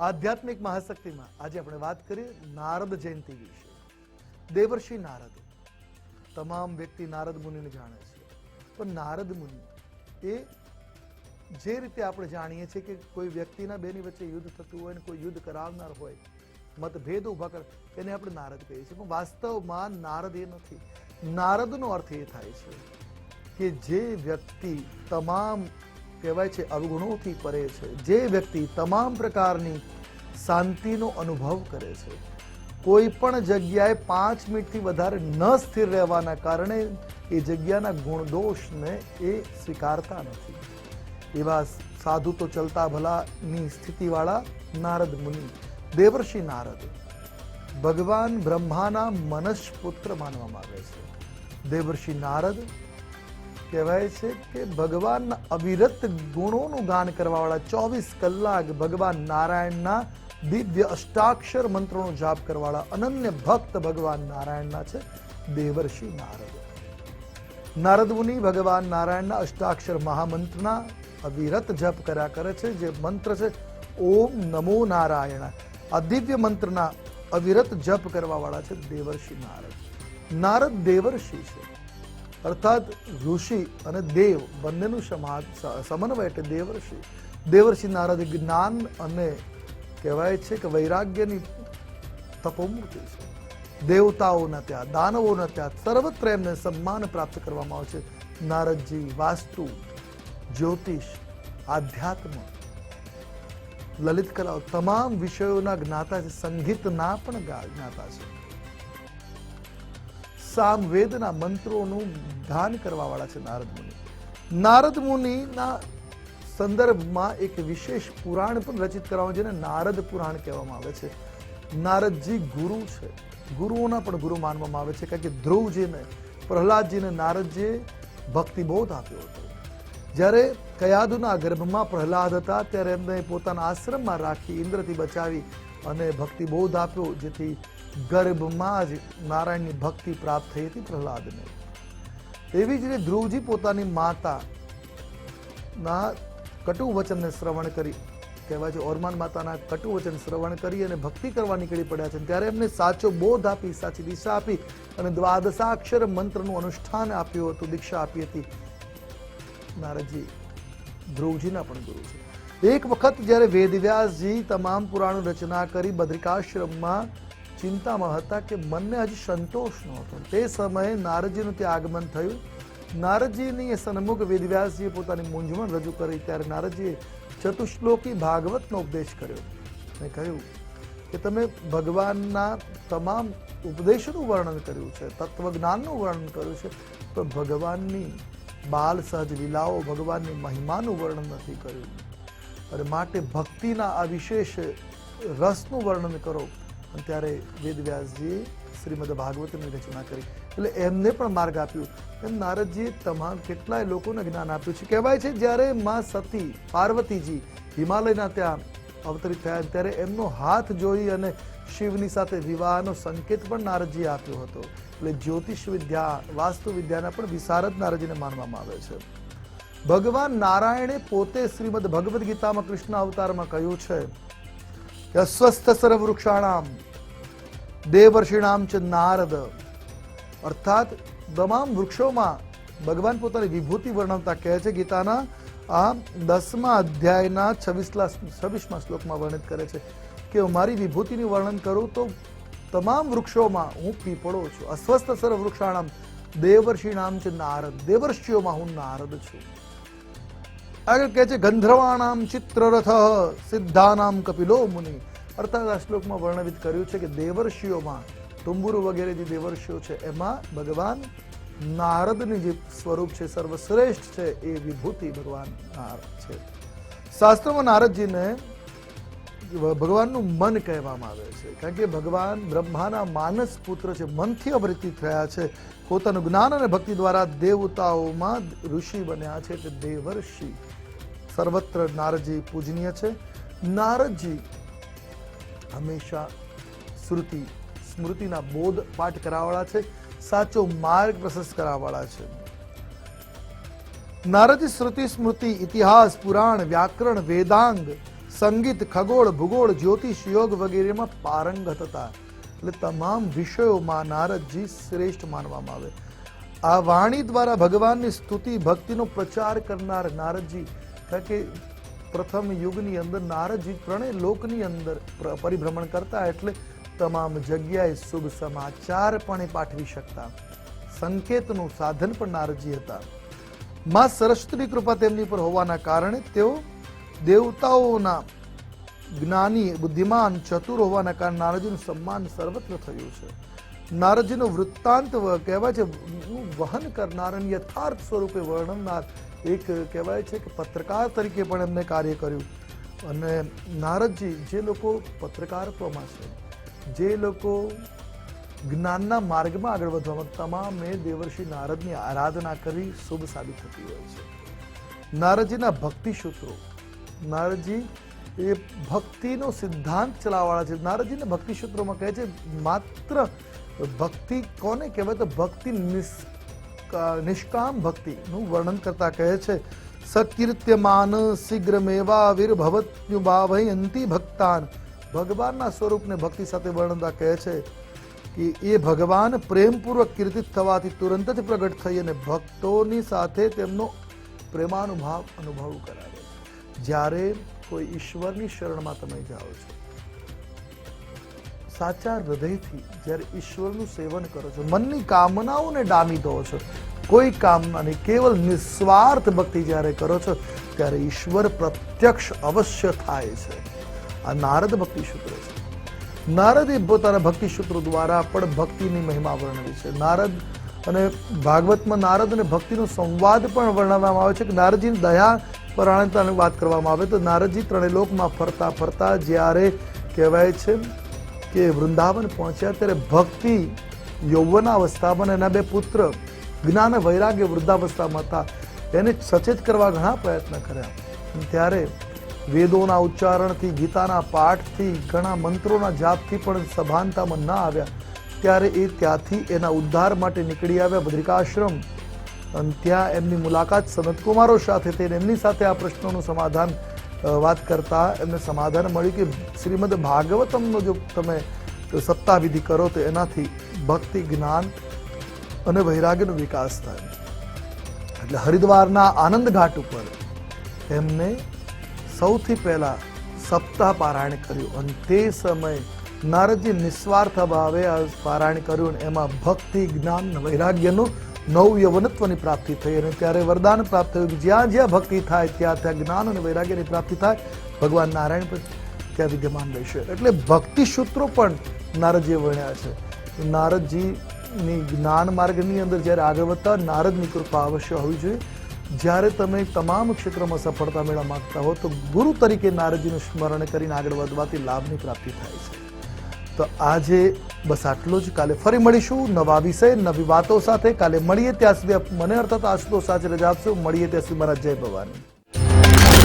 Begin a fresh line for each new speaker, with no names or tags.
આધ્યાત્મિક મહાશક્તિમાં આજે આપણે વાત કરીએ નારદ જયંતિ વિશે. દેવર્ષિ નારદ. તમામ વ્યક્તિ નારદ મુનિને જાણે છે. પણ નારદ મુનિ એ જે રીતે આપણે જાણીએ છીએ કે કોઈ વ્યક્તિના બેની વચ્ચે યુદ્ધ થતું હોય ને કોઈ યુદ્ધ કરાવનાર હોય, મતભેદ ઊભા કર, એને આપણે નારદ કહીએ છીએ. પણ વાસ્તવમાં નારદ એ નથી. નારદનો અર્થ એ થાય છે કે જે વ્યક્તિ તમામ કહેવાય છે, અવગુણોથી પરે છે. જે વ્યક્તિ તમામ પ્રકારની શાંતિનો અનુભવ કરે છે, કોઈ પણ જગ્યાએ પાંચ મિનિટથી વધારે ન સ્થિર રહેવાના કારણે એ જગ્યાના ગુણદોષને એ સ્વીકારતા નથી. એવા સાધુ તો ચલતા ભલાની સ્થિતિવાળા નારદ મુનિ, દેવર્ષિ નારદ, ભગવાન બ્રહ્માના મનસ પુત્ર માનવામાં આવે છે. દેવર્ષિ નારદ કહેવાય છે કે ભગવાનના અવિરત ગુણોનું ગાન કરવાવાળા ચોવીસ કલાક ભગવાન નારાયણના દિવ્ય અષ્ટાક્ષર મંત્રોનો જાપ કરવાવાળા અનન્ય ભક્ત ભગવાન નારાયણના છે. દેવર્ષિ નારદ. નારદ મુનિ ભગવાન નારાયણના અષ્ટાક્ષર મહામંત્રના અવિરત જપ કર્યા કરે છે. જે મંત્ર છે, ઓમ નમો નારાયણ આ દિવ્ય મંત્રના અવિરત જપ કરવાવાળા છે. દેવર્ષિ નારદ. નારદ દેવર્ષિ છે. અર્થાત ઋષિ અને દેવ બંનેનું સમા- સમન્વય એટલે દેવર્ષિ. દેવર્ષિ નારદ જ્ઞાન અને કહેવાય છે કે વૈરાગ્યની તપોમૂર્તિ છે. દેવતાઓના ત્યાં દાનવોના ત્યાં સર્વત્ર એમને સન્માન પ્રાપ્ત કરવામાં આવે છે. નારદજી વાસ્તુ, જ્યોતિષ, આધ્યાત્મ લલિત કલાઓ તમામ વિષયોના જ્ઞાતા છે. સંગીતના પણ જ્ઞાતા છે. સામવેદના મંત્રોનું ગાન કરવાવાળા છે નારદ મુનિ. નારદ મુનિના સંદર્ભમાં એક વિશેષ પુરાણ પણ રચિત કરવામાં જેને નારદ પુરાણ કહેવામાં આવે છે. નારદજી ગુરુ છે. ગુરુઓના પણ ગુરુ માનવામાં આવે છે, કારણ કે ધ્રુવજીને, પ્રહલાદજીને નારદજીએ ભક્તિબોધ આપ્યો હતો. જ્યારે કયાદુના ગર્ભમાં પ્રહલાદ હતા, ત્યારે એમને પોતાના આશ્રમમાં રાખી ઇન્દ્રથી બચાવી અને ભક્તિબોધ આપ્યો, જેથી ગર્ભમાં જ નારાયણની ભક્તિ પ્રાપ્ત થઈ હતી પ્રહલાદને. એવી જ રીતે ધ્રુવજી પોતાની માતા ના કટુ વચનને શ્રવણ કરી, કહેવાય છે ઓરમાન માતાના કટુ વચન શ્રવણ કરી અને ભક્તિ કરવા નીકળી પડ્યા છે. ત્યારે એમને સાચો બોધ આપી, સાચી દિશા આપી અને દ્વાદશાક્ષર મંત્રનું અનુષ્ઠાન આપ્યું હતું, દીક્ષા આપી હતી. નારદજી, ધ્રુવજીના પણ ગુરુ છે. એક વખત જ્યારે વેદવ્યાસજી તમામ પુરાણો રચના કરી, બદ્રિકાશ્રમમાં ચિંતામાં હતા કે મનને હજી સંતોષ નહોતો. તે સમયે નારદજીનું ત્યાં આગમન થયું. નારદજીની સન્મુખ વેદવ્યાસજીએ પોતાની મૂંઝવણ રજૂ કરી. ત્યારે નારદજીએ ચતુશ્લોકી ભાગવતનો ઉપદેશ કર્યો. અને કહ્યું કે તમે ભગવાનના તમામ ઉપદેશનું વર્ણન કર્યું છે, તત્વજ્ઞાનનું વર્ણન કર્યું છે, પણ ભગવાનની બાલ સહજ લીલાઓ, ભગવાનની મહિમાનું વર્ણન નથી કર્યું. અને માટે ભક્તિના આ વિશેષ રસનું વર્ણન કરો. અને ત્યારે વેદવ્યાસજીએ શ્રીમદ ભાગવતની રચના કરી. એટલે એમને પણ માર્ગ આપ્યો. એમ નારદજીએ તમામ કેટલાય લોકોને જ્ઞાન આપ્યું છે. કહેવાય છે, જ્યારે માં સતી પાર્વતીજી હિમાલયના ત્યાં અવતરિત થયા ત્યારે એમનો હાથ જોઈ અને શિવની સાથે વિવાહનો સંકેત પણ નારદજીએ આપ્યો હતો. એટલે જ્યોતિષ વિદ્યા, વાસ્તુ વિદ્યાના પણ વિશારદ નારદજીને માનવામાં આવે છે. ભગવાન નારાયણે પોતે શ્રીમદ ભગવદ્ ગીતામાં કૃષ્ણ અવતારમાં કહ્યું છે કે અસ્વસ્થ સર્વવૃક્ષાણામ દેવર્ષિણામ ચ નારદ અર્થાત તમામ વૃક્ષોમાં ભગવાન પોતાની વિભૂતિ વર્ણવતા કહે છે ગીતાના આ દસમા અધ્યાયના છવ્વીસલા છવ્વીસમા શ્લોકમાં વર્ણિત કરે છે કે મારી વિભૂતિનું વર્ણન કરું તો તમામ વૃક્ષોમાં હું પીપળો છું અસ્વસ્થ સર્વ વૃક્ષાણામ દેવર્ષિણામ ચ નારદ દેવર્ષિઓમાં હું નારદ છું આગળ કહે છે ગંધર્વાણામ ચિત્રરથ સિદ્ધાનામ કપિલો મુનિ અર્થાત આ શ્લોકમાં વર્ણવિત કર્યું છે કે દેવર્ષિઓમાં તુંબુરુ વગેરે જે દેવર્ષિઓ છે, એમાં ભગવાન નારદની જે સ્વરૂપ છે, સર્વશ્રેષ્ઠ છે, એ વિભૂતિ ભગવાન નારદ છે. શાસ્ત્રમાં નારદજીને ભગવાનનું મન કહેવામાં આવે છે, કારણ કે ભગવાન બ્રહ્માના માનસ પુત્ર છે, મનથી અવૃત્તિ થયા છે. પોતાનું જ્ઞાન અને ભક્તિ દ્વારા દેવતાઓમાં ઋષિ બન્યા છે, એટલે દેવર્ષિ. સર્વત્ર નારદજી પૂજનીય છે. નારદજી હંમેશા શ્રુતિ સ્મૃતિના બોધ પાઠ કરાવવાળા છે. સાચો માર્ગ પ્રશસ્ત કરાવવાળા છે. નારદજી શ્રુતિ સ્મૃતિ, ઇતિહાસ, પુરાણ, વ્યાકરણ, વેદાંગ, સંગીત, ખગોળ, ભૂગોળ, જ્યોતિષ, યોગ વગેરેમાં પારંગત હતા એટલે તમામ વિષયોમાં નારદજી શ્રેષ્ઠ માનવામાં આવે. આ વાણી દ્વારા ભગવાનની સ્તુતિ, ભક્તિનો પ્રચાર કરનાર નારદજી કારણ કે પ્રથમ યુગની અંદર નારદજી ત્રણેય લોકની અંદર પરિભ્રમણ કરતા એટલે તમામ જગ્યાએ શુભ સમાચાર પણ પાઠવી શકતા. સંકેતનું સાધન પણ નારદજી હતા. માં સરસ્વતીની કૃપા તેમની પર હોવાના કારણે તેઓ દેવતાઓના જ્ઞાની, બુદ્ધિમાન, ચતુર હોવાના કારણે નારદજીનું સન્માન સર્વત્ર થયું છે. નારદજીનો વૃત્તાંત કહેવાય છે, વહન કરનાર અને યથાર્થ સ્વરૂપે વર્ણવનાર એક કહેવાય છે કે પત્રકાર તરીકે પણ એમને કાર્ય કર્યું. અને નારદજી, જે લોકો પત્રકારત્વમાં છે, જે લોકો જ્ઞાનના માર્ગમાં આગળ વધવામાં, તમામે દેવર્ષિ નારદની આરાધના કરી શુભ સાબિત થતી હોય છે. નારદજીના ભક્તિ સૂત્રો. નારદજી એ ભક્તિનો સિદ્ધાંત ચલાવવાળા છે. નારદજીને ભક્તિ સૂત્રોમાં કહે છે, માત્ર ભક્તિ કોને કહેવાય? તો ભક્તિ નિષ- નિષ્કામ ભક્તિનું વર્ણન કરતા કહે છે સકીર્ત્યમાન શીઘ્રમેવા વિર્ભવત્યુભાવયંતી ભક્તાન ભગવાનના સ્વરૂપને ભક્તિ સાથે વર્ણનતા કહે છે કે એ ભગવાન પ્રેમપૂર્વક કીર્તિત થવાથી તુરંત જ પ્રગટ થઈ અને ભક્તોની સાથે તેમનો પ્રેમાનુભાવ અનુભવ કરાવે જ્યારે કોઈ ઈશ્વરની શરણમાં તમે જાઓ છો સાચા હૃદયથી જ્યારે ઈશ્વરનું સેવન કરો છો, મનની કામનાઓને ડામી દો છો, કોઈ કામના નહીં કેવલ નિસ્વાર્થ ભક્તિ જ્યારે કરો છો, ત્યારે ઈશ્વર પ્રત્યક્ષ અવશ્ય થાય છે. આ નારદ ભક્તિ સૂત્ર છે. નારદે પોતાના ભક્તિ સૂત્રો દ્વારા પણ ભક્તિની મહિમા વર્ણવી છે. નારદ અને ભાગવતમાં નારદ અને ભક્તિનો સંવાદ પણ વર્ણવવામાં આવે છે કે નારદજીની દયા પરાયણતાની વાત કરવામાં આવે તો નારદજી ત્રણેય લોકમાં ફરતા ફરતા જ્યારે કહેવાય છે કે વૃંદાવન પહોંચ્યા ત્યારે ભક્તિ યૌવનાવસ્થામાં એના બે પુત્ર જ્ઞાન વૈરાગ્ય વૃદ્ધાવસ્થામાં હતા. એને સચેત કરવા ઘણા પ્રયત્ન કર્યા. ત્યારે વેદોના ઉચ્ચારણથી, ગીતાના પાઠથી, ઘણા મંત્રોના જાપથી પણ સભાનતામાં ન આવ્યા. ત્યારે એ ત્યાંથી એના ઉદ્ધાર માટે નીકળી આવ્યા ભદ્રિકાશ્રમ અને ત્યાં એમની મુલાકાત સનતકુમારો સાથે થઈને એમની સાથે આ પ્રશ્નોનું સમાધાન વાત કરતા એમને સમાધાન મળ્યું કે શ્રીમદ ભાગવતમનો જો તમે સત્તાવિધિ કરો તો એનાથી ભક્તિ, જ્ઞાન અને વૈરાગ્યનો વિકાસ થાય. એટલે હરિદ્વારના આનંદ ઘાટ ઉપર એમને સૌથી પહેલા સપ્તાહ પારાયણ કર્યું અને તે સમયે નારદજી નિસ્વાર્થ ભાવે પારાયણ કર્યું એમાં ભક્તિ, જ્ઞાન વૈરાગ્યનું નવ યવનત્વની પ્રાપ્તિ થઈ અને ત્યારે વરદાન પ્રાપ્ત થયું જ્યાં જ્યાં ભક્તિ થાય, ત્યાં ત્યાં જ્ઞાન અને વૈરાગ્યની પ્રાપ્તિ થાય. ભગવાન નારાયણ પણ ત્યાં વિદ્યમાન રહેશે. એટલે ભક્તિ સૂત્રો પણ નારદજીએ વર્ણ્યા છે. નારદજીની જ્ઞાન માર્ગની અંદર જ્યારે આગળ વધતા નારદની કૃપા અવશ્ય હોવી જોઈએ. જ્યારે તમે તમામ ક્ષેત્રમાં સફળતા મેળવવા માંગતા હો, તો ગુરુ તરીકે નારદજીનું સ્મરણ કરીને આગળ વધવાથી લાભની પ્રાપ્તિ થાય છે. તો આજે બસ આટલું જ. કાલે ફરી મળીશું નવા વિષય, નવી વાતો સાથે. કાલે મળીએ ત્યાં સુધી મને અર્થાત આશુતોષ સાથે રજા આપશો. મળીએ ત્યાં સુધી. મારા જય ભવાની.